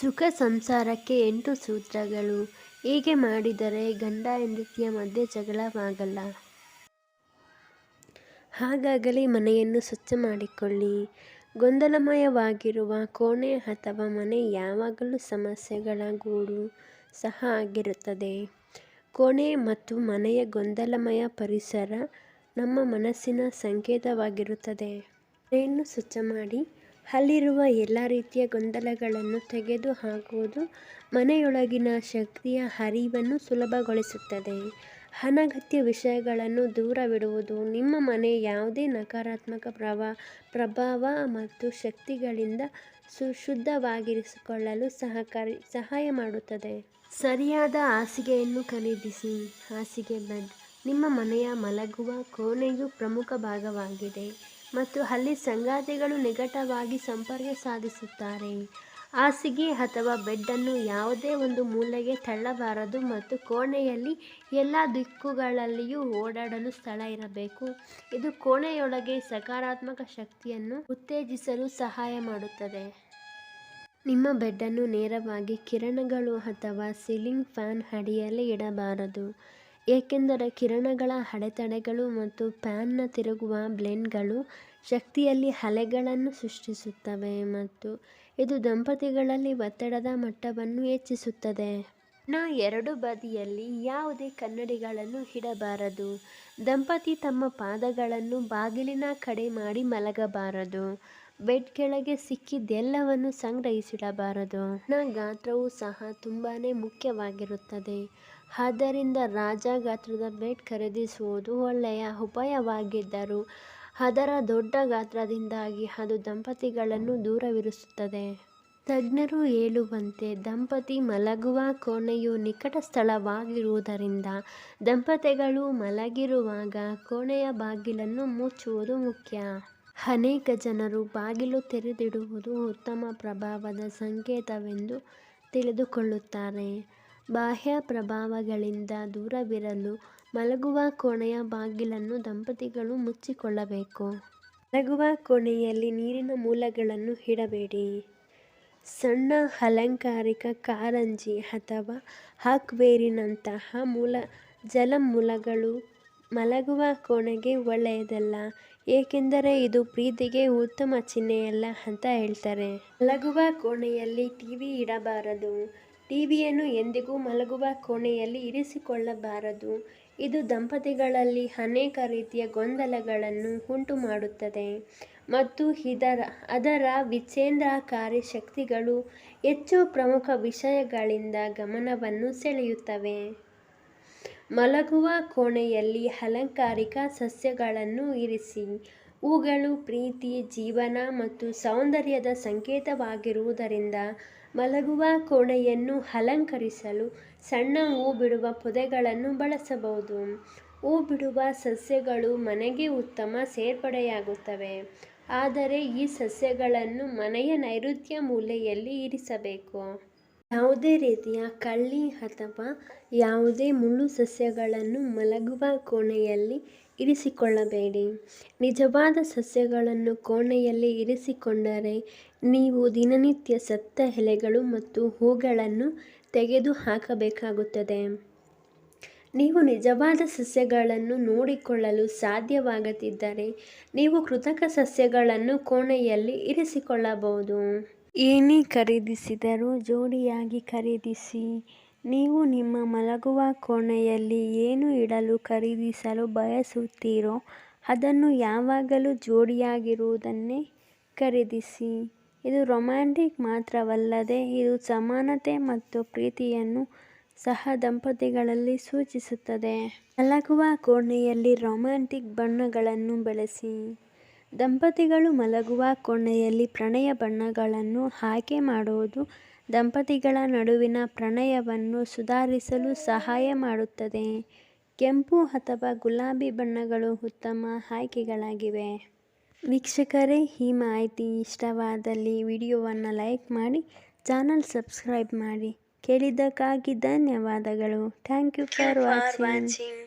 ಸುಖ ಸಂಸಾರಕ್ಕೆ ಎಂಟು ಸೂತ್ರಗಳು. ಹೀಗೆ ಮಾಡಿದರೆ ಗಂಡ ಹೆಂಡತಿಯ ಮಧ್ಯೆ ಜಗಳವಾಗಲ್ಲ. ಹಾಗಾಗಲಿ ಮನೆಯನ್ನು ಸ್ವಚ್ಛ ಮಾಡಿಕೊಳ್ಳಿ. ಗೊಂದಲಮಯವಾಗಿರುವ ಕೋಣೆ ಅಥವಾ ಮನೆ ಯಾವಾಗಲೂ ಸಮಸ್ಯೆಗಳ ಗೂಡು ಸಹ ಆಗಿರುತ್ತದೆ. ಕೋಣೆ ಮತ್ತು ಮನೆಯ ಗೊಂದಲಮಯ ಪರಿಸರ ನಮ್ಮ ಮನಸ್ಸಿನ ಸಂಕೇತವಾಗಿರುತ್ತದೆ. ಮನೆಯನ್ನು ಸ್ವಚ್ಛ ಮಾಡಿ ಅಲ್ಲಿರುವ ಎಲ್ಲ ರೀತಿಯ ಗೊಂದಲಗಳನ್ನು ತೆಗೆದು ಹಾಕುವುದು ಮನೆಯೊಳಗಿನ ಶಕ್ತಿಯ ಹರಿವನ್ನು ಸುಲಭಗೊಳಿಸುತ್ತದೆ. ಅನಗತ್ಯ ವಿಷಯಗಳನ್ನು ದೂರವಿಡುವುದು ನಿಮ್ಮ ಮನೆ ಯಾವುದೇ ನಕಾರಾತ್ಮಕ ಪ್ರಭಾ, ಪ್ರಭಾವ ಮತ್ತು ಶಕ್ತಿಗಳಿಂದ ಸುಶುದ್ಧವಾಗಿರಿಸಿಕೊಳ್ಳಲು ಸಹಕಾರಿ, ಸಹಾಯ ಮಾಡುತ್ತದೆ. ಸರಿಯಾದ ಹಾಸಿಗೆಯನ್ನು ಖರೀದಿಸಿ, ಹಾಸಿಗೆ ಬೆಡ್, ನಿಮ್ಮ ಮನೆಯ ಮಲಗುವ ಕೋಣೆಯು ಪ್ರಮುಖ ಭಾಗವಾಗಿದೆ. ಮತ್ತು ಅಲ್ಲಿ ಸಂಗಾತಿಗಳು ನಿಕಟವಾಗಿ ಸಂಪರ್ಕ ಸಾಧಿಸುತ್ತಾರೆ. ಹಾಸಿಗೆ ಅಥವಾ ಬೆಡ್ಡನ್ನು ಯಾವುದೇ ಒಂದು ಮೂಲೆಗೆ ತಳ್ಳಬಾರದು ಮತ್ತು ಕೋಣೆಯಲ್ಲಿ ಎಲ್ಲ ದಿಕ್ಕುಗಳಲ್ಲಿಯೂ ಓಡಾಡಲು ಸ್ಥಳ ಇರಬೇಕು. ಇದು ಕೋಣೆಯೊಳಗೆ ಸಕಾರಾತ್ಮಕ ಶಕ್ತಿಯನ್ನು ಉತ್ತೇಜಿಸಲು ಸಹಾಯ ಮಾಡುತ್ತದೆ. ನಿಮ್ಮ ಬೆಡ್ಡನ್ನು ನೇರವಾಗಿ ಕಿರಣಗಳು ಅಥವಾ ಸೀಲಿಂಗ್ ಫ್ಯಾನ್ ಅಡಿಯಲ್ಲಿ ಇಡಬಾರದು. ಏಕೆಂದರೆ ಕಿರಣಗಳ ಅಡೆತಡೆಗಳು ಮತ್ತು ಪ್ಯಾನ್ನ ತಿರುಗುವ ಬ್ಲೇಡ್ಗಳು ಶಕ್ತಿಯಲ್ಲಿ ಅಲೆಗಳನ್ನು ಸೃಷ್ಟಿಸುತ್ತವೆ ಮತ್ತು ಇದು ದಂಪತಿಗಳಲ್ಲಿ ಒತ್ತಡದ ಮಟ್ಟವನ್ನು ಹೆಚ್ಚಿಸುತ್ತದೆ. ನಾ ಎರಡು ಬದಿಯಲ್ಲಿ ಯಾವುದೇ ಕನ್ನಡಿಗಳನ್ನು ಇಡಬಾರದು. ದಂಪತಿ ತಮ್ಮ ಪಾದಗಳನ್ನು ಬಾಗಿಲಿನ ಕಡೆ ಮಾಡಿ ಮಲಗಬಾರದು. ಬೆಡ್ ಕೆಳಗೆ ಸಿಕ್ಕಿದ್ದೆಲ್ಲವನ್ನು ಸಂಗ್ರಹಿಸಿಡಬಾರದು. ನ ಗಾತ್ರವು ಸಹ ತುಂಬಾ ಮುಖ್ಯವಾಗಿರುತ್ತದೆ. ಆದ್ದರಿಂದ ರಾಜ ಗಾತ್ರದ ಬೆಡ್ ಖರೀದಿಸುವುದು ಒಳ್ಳೆಯ ಉಪಾಯವಾಗಿದ್ದರೂ ಅದರ ದೊಡ್ಡ ಗಾತ್ರದಿಂದಾಗಿ ಅದು ದಂಪತಿಗಳನ್ನು ದೂರವಿರಿಸುತ್ತದೆ. ತಜ್ಞರು ಹೇಳುವಂತೆ ದಂಪತಿ ಮಲಗುವ ಕೋಣೆಯು ನಿಕಟ ಸ್ಥಳವಾಗಿರುವುದರಿಂದ ದಂಪತಿಗಳು ಮಲಗಿರುವಾಗ ಕೋಣೆಯ ಬಾಗಿಲನ್ನು ಮುಚ್ಚುವುದು ಮುಖ್ಯ. ಅನೇಕ ಜನರು ಬಾಗಿಲು ತೆರೆದಿಡುವುದು ಉತ್ತಮ ಪ್ರಭಾವದ ಸಂಕೇತವೆಂದು ತಿಳಿದುಕೊಳ್ಳುತ್ತಾರೆ. ಬಾಹ್ಯ ಪ್ರಭಾವಗಳಿಂದ ದೂರವಿರಲು ಮಲಗುವ ಕೋಣೆಯ ಬಾಗಿಲನ್ನು ದಂಪತಿಗಳು ಮುಚ್ಚಿಕೊಳ್ಳಬೇಕು. ಮಲಗುವ ಕೋಣೆಯಲ್ಲಿ ನೀರಿನ ಮೂಲಗಳನ್ನು ಇಡಬೇಡಿ. ಸಣ್ಣ ಅಲಂಕಾರಿಕ ಕಾರಂಜಿ ಅಥವಾ ಹಾಕ್ಬೇರಿನಂತಹ ಮೂಲ ಜಲಮೂಲಗಳು ಮಲಗುವ ಕೋಣೆಗೆ ಒಳ್ಳೆಯದಲ್ಲ, ಏಕೆಂದರೆ ಇದು ಪ್ರೀತಿಗೆ ಉತ್ತಮ ಚಿಹ್ನೆಯಲ್ಲ ಅಂತ ಹೇಳ್ತಾರೆ. ಮಲಗುವ ಕೋಣೆಯಲ್ಲಿ ಟಿವಿ ಇಡಬಾರದು. ಟಿವಿಯನ್ನು ಎಂದಿಗೂ ಮಲಗುವ ಕೋಣೆಯಲ್ಲಿ ಇರಿಸಿಕೊಳ್ಳಬಾರದು. ಇದು ದಂಪತಿಗಳಲ್ಲಿ ಅನೇಕ ರೀತಿಯ ಗೊಂದಲಗಳನ್ನು ಉಂಟುಮಾಡುತ್ತದೆ. ಮತ್ತು ಇದರ, ಅದರ ವಿಚ್ಛೇದನಕಾರಿ ಶಕ್ತಿಗಳು ಹೆಚ್ಚು ಪ್ರಮುಖ ವಿಷಯಗಳಿಂದ ಗಮನವನ್ನು ಸೆಳೆಯುತ್ತವೆ. ಮಲಗುವ ಕೋಣೆಯಲ್ಲಿ ಅಲಂಕಾರಿಕ ಸಸ್ಯಗಳನ್ನು ಇರಿಸಿ ಹೂಗಳು ಪ್ರೀತಿ, ಜೀವನ ಮತ್ತು ಸೌಂದರ್ಯದ ಸಂಕೇತವಾಗಿರುವುದರಿಂದ ಮಲಗುವ ಕೋಣೆಯನ್ನು ಅಲಂಕರಿಸಲು ಸಣ್ಣ ಹೂ ಬಿಡುವ ಪೊದೆಗಳನ್ನು ಬಳಸಬಹುದು. ಹೂ ಬಿಡುವ ಸಸ್ಯಗಳು ಮನೆಗೆ ಉತ್ತಮ ಸೇರ್ಪಡೆಯಾಗುತ್ತವೆ. ಆದರೆ ಈ ಸಸ್ಯಗಳನ್ನು ಮನೆಯ ನೈಋತ್ಯ ಮೂಲೆಯಲ್ಲಿ ಇರಿಸಬೇಕು. ಯಾವುದೇ ರೀತಿಯ ಕಳ್ಳಿ ಅಥವಾ ಯಾವುದೇ ಮುಳ್ಳು ಸಸ್ಯಗಳನ್ನು ಮಲಗುವ ಕೋಣೆಯಲ್ಲಿ ಇರಿಸಿಕೊಳ್ಳಬೇಡಿ. ನಿಜವಾದ ಸಸ್ಯಗಳನ್ನು ಕೋಣೆಯಲ್ಲಿ ಇರಿಸಿಕೊಂಡರೆ ನೀವು ದಿನನಿತ್ಯ ಸತ್ತ ಎಲೆಗಳು ಮತ್ತು ಹೂಗಳನ್ನು ತೆಗೆದುಹಾಕಬೇಕಾಗುತ್ತದೆ. ನೀವು ನಿಜವಾದ ಸಸ್ಯಗಳನ್ನು ನೋಡಿಕೊಳ್ಳಲು ಸಾಧ್ಯವಾಗದಿದ್ದರೆ ನೀವು ಕೃತಕ ಸಸ್ಯಗಳನ್ನು ಕೋಣೆಯಲ್ಲಿ ಇರಿಸಿಕೊಳ್ಳಬಹುದು. ಏನೇ ಖರೀದಿಸಿದರೂ ಜೋಡಿಯಾಗಿ ಖರೀದಿಸಿ. ನೀವು ನಿಮ್ಮ ಮಲಗುವ ಕೋಣೆಯಲ್ಲಿ ಏನು ಇಡಲು ಖರೀದಿಸಲು ಬಯಸುತ್ತೀರೋ ಅದನ್ನು ಯಾವಾಗಲೂ ಜೋಡಿಯಾಗಿರುವುದನ್ನೇ ಖರೀದಿಸಿ. ಇದು ರೊಮ್ಯಾಂಟಿಕ್ ಮಾತ್ರವಲ್ಲದೆ ಇದು ಸಮಾನತೆ ಮತ್ತು ಪ್ರೀತಿಯನ್ನು ಸಹ ದಂಪತಿಗಳಲ್ಲಿ ಸೂಚಿಸುತ್ತದೆ. ಮಲಗುವ ಕೋಣೆಯಲ್ಲಿ ರೊಮ್ಯಾಂಟಿಕ್ ಬಣ್ಣಗಳನ್ನು ಬಳಸಿ. ದಂಪತಿಗಳು ಮಲಗುವ ಕೋಣೆಯಲ್ಲಿ ಪ್ರಣಯ ಬಣ್ಣಗಳನ್ನು ಆಯ್ಕೆ ಮಾಡುವುದು ದಂಪತಿಗಳ ನಡುವಿನ ಪ್ರಣಯವನ್ನು ಸುಧಾರಿಸಲು ಸಹಾಯ ಮಾಡುತ್ತದೆ. ಕೆಂಪು ಅಥವಾ ಗುಲಾಬಿ ಬಣ್ಣಗಳು ಉತ್ತಮ ಆಯ್ಕೆಗಳಾಗಿವೆ. ವೀಕ್ಷಕರೇ ಈ ಮಾಹಿತಿ ಇಷ್ಟವಾದಲ್ಲಿ ವಿಡಿಯೋವನ್ನು ಲೈಕ್ ಮಾಡಿ ಚಾನಲ್ ಸಬ್ಸ್ಕ್ರೈಬ್ ಮಾಡಿ. ಕೇಳಿದ್ದಕ್ಕಾಗಿ ಧನ್ಯವಾದಗಳು. Thank you for watching.